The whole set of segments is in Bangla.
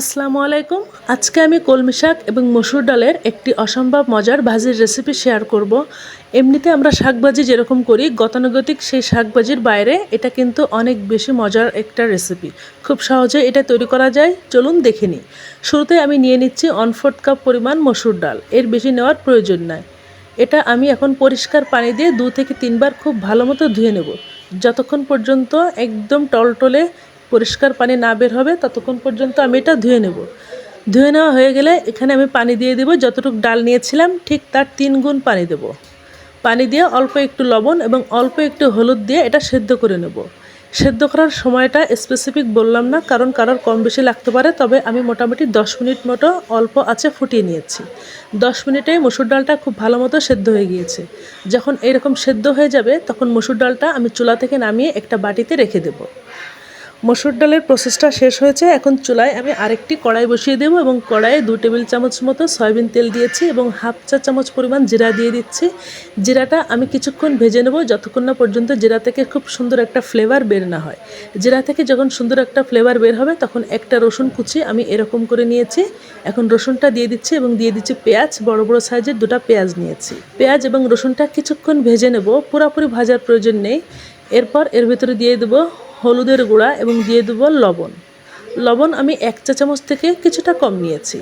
আসসালামু আলাইকুম। আজকে আমি কলমি শাক এবং মসুর ডালের একটি অসম্ভব মজার ভাজির রেসিপি শেয়ার করব। এমনিতে আমরা শাকভাজি যেরকম করি, গতানুগতিক সেই শাকভাজির বাইরে এটা কিন্তু অনেক বেশি মজার একটা রেসিপি খুব সহজে এটা তৈরি করা যায়। চলুন দেখে নিই। শুরুতে আমি নিয়ে নিচ্ছি ওয়ান ফোর্থ কাপ পরিমাণ মসুর ডাল। এর বেশি নেওয়ার প্রয়োজন নাই। এটা আমি এখন পরিষ্কার পানি দিয়ে দু থেকে তিনবার খুব ভালো মতো ধুয়ে নেব। যতক্ষণ পর্যন্ত একদম টলটলে পরিষ্কার পানি না বের হবে, ততক্ষণ পর্যন্ত আমি এটা ধুয়ে নেব। ধুয়ে নেওয়া হয়ে গেলে এখানে আমি পানি দিয়ে দেবো, যতটুকু ডাল নিয়েছিলাম ঠিক তার তিন গুণ পানি দেব। পানি দিয়ে অল্প একটু লবণ এবং অল্প একটু হলুদ দিয়ে এটা সেদ্ধ করে নেব। সেদ্ধ করার সময়টা স্পেসিফিক বললাম না, কারণ কারোর কম বেশি লাগতে পারে, তবে আমি মোটামুটি দশ মিনিট মতো অল্প আছে ফুটিয়ে নিয়েছি। দশ মিনিটেই মসুর ডালটা খুব ভালো মতো সেদ্ধ হয়ে গিয়েছে। যখন এরকম সেদ্ধ হয়ে যাবে, তখন মসুর ডালটা আমি চুলা থেকে নামিয়ে একটা বাটিতে রেখে দেবো। মসুর ডালের প্রসেসটা শেষ হয়েছে। এখন চুলায় আমি আরেকটি কড়াই বসিয়ে দেবো এবং কড়াইয়ে দু টেবিল চামচ মতো সয়াবিন তেল দিয়েছি এবং হাফ চা চামচ পরিমাণ জিরা দিয়ে দিচ্ছি। জিরাটা আমি কিছুক্ষণ ভেজে নেব যতক্ষণ না পর্যন্ত জিরা থেকে খুব সুন্দর একটা ফ্লেভার বের না হয়। জিরা থেকে যখন সুন্দর একটা ফ্লেভার বের হবে তখন একটা রসুন কুচি আমি এরকম করে নিয়েছি। এখন রসুনটা দিয়ে দিচ্ছি এবং দিয়ে দিচ্ছি পেঁয়াজ। বড় বড় সাইজের দুটো পেঁয়াজ নিয়েছি। পেঁয়াজ এবং রসুনটা কিছুক্ষণ ভেজে নেব। পুরোপুরি ভাজার প্রয়োজন নেই। এরপর এর ভিতরে দিয়ে দেবো হলুদের গুঁড়া এবং দিয়ে দেব লবণ। লবণ আমি এক চা চামচ থেকে কিছুটা কম নিয়েছি।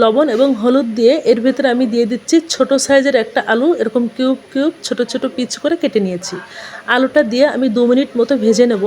লবণ এবং হলুদ দিয়ে এর ভিতরে আমি দিয়ে দিচ্ছি ছোট সাইজের একটা আলু, এরকম কিউব কিউব ছোট ছোট পিচ করে কেটে নিয়েছি। আলুটা দিয়ে আমি দু মিনিট মতো ভেজে নেব।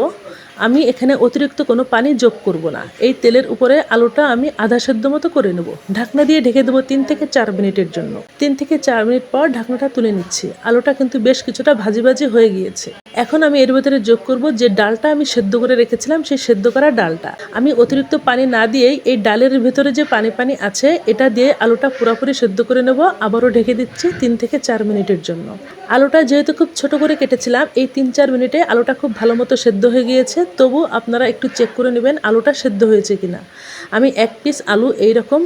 আমি এখানে অতিরিক্ত কোনো পানি যোগ করব না। এই তেলের উপরে আলুটা আমি আধা সেদ্ধ মতো করে নেব। ঢাকনা দিয়ে ঢেকে দেবো তিন থেকে চার মিনিটের জন্য। তিন থেকে চার মিনিট পর ঢাকনাটা তুলে নিচ্ছি। আলুটা কিন্তু বেশ কিছুটা ভাজি ভাজি হয়ে গিয়েছে। এখন আমি এর ভেতরে যোগ করব যে ডালটা আমি সেদ্ধ করে রেখেছিলাম, সেই সেদ্ধ করা ডালটা। আমি অতিরিক্ত পানি না দিয়েই এই ডালের ভেতরে যে পানি পানি আছে, এটা দিয়ে আলুটা পুরোপুরি সেদ্ধ করে নেব। আবারও ঢেকে দিচ্ছি তিন থেকে চার মিনিটের জন্য। আলুটা যেহেতু খুব ছোট করে কেটেছিলাম, এই তিন চার মিনিটে আলুটা খুব ভালো মতো সেদ্ধ হয়ে গিয়েছে। তবু আপনারা একটু চেক করে নেবেন আলুটা সেদ্ধ হয়েছে কিনা। আমি এক পিস আলু এইরকম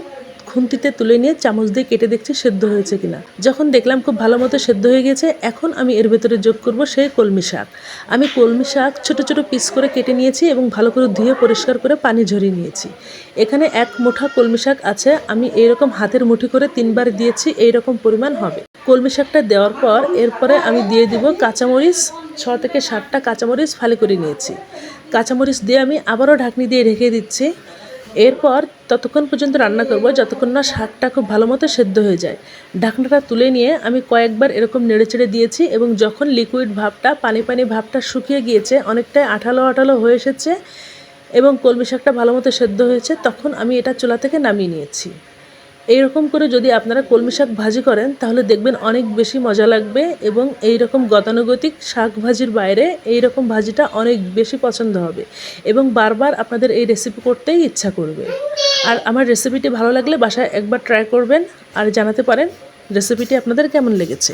খুন্তিতে তুলে নিয়ে চামচ দিয়ে কেটে দেখছি সেদ্ধ হয়েছে কিনা। যখন দেখলাম খুব ভালো মতো সেদ্ধ হয়ে গেছে, এখন আমি এর ভেতরে যোগ করব সেই কলমি শাক। আমি কলমি শাক ছোট ছোট পিস করে কেটে নিয়েছি এবং ভালো করে ধুয়ে পরিষ্কার করে পানি ঝরিয়ে নিয়েছি। এখানে এক মুঠা কলমি শাক আছে, আমি এইরকম হাতের মুঠি করে তিনবার দিয়েছি, এইরকম পরিমাণ হবে। কলমি শাকটা দেওয়ার পর এরপরে আমি দিয়ে দিব কাঁচামরিচ, ছ থেকে সাতটা কাঁচামরিচ ফালি করে নিয়েছি। কাঁচামরিচ দিয়ে আমি আবারও ঢাকনি দিয়ে রেখে দিচ্ছি। এরপর ততক্ষণ পর্যন্ত রান্না করব, যতক্ষণ না শাকটা খুব ভালো মতো সেদ্ধ হয়ে যায়। ঢাকনাটা তুলে নিয়ে আমি কয়েকবার এরকম নেড়েচেড়ে দিয়েছি এবং যখন লিকুইড ভাবটা, পানি পানি ভাবটা শুকিয়ে গিয়েছে, অনেকটাই আঠালো আঠালো হয়ে এসেছে এবং কলমি শাকটা ভালো মতো সেদ্ধ হয়েছে, তখন আমি এটা চুলা থেকে নামিয়ে নিয়েছি। এইরকম করে যদি আপনারা কলমি শাক ভাজি করেন, তাহলে দেখবেন অনেক বেশি মজা লাগবে এবং এই রকম গতানুগতিক শাক ভাজির বাইরে এই রকম ভাজিটা অনেক বেশি পছন্দ হবে এবং বারবার আপনাদের এই রেসিপি করতেই ইচ্ছা করবে। আর আমার রেসিপিটি ভালো লাগলে বাসায় একবার ট্রাই করবেন আর জানাতে পারেন রেসিপিটি আপনাদের কেমন লেগেছে।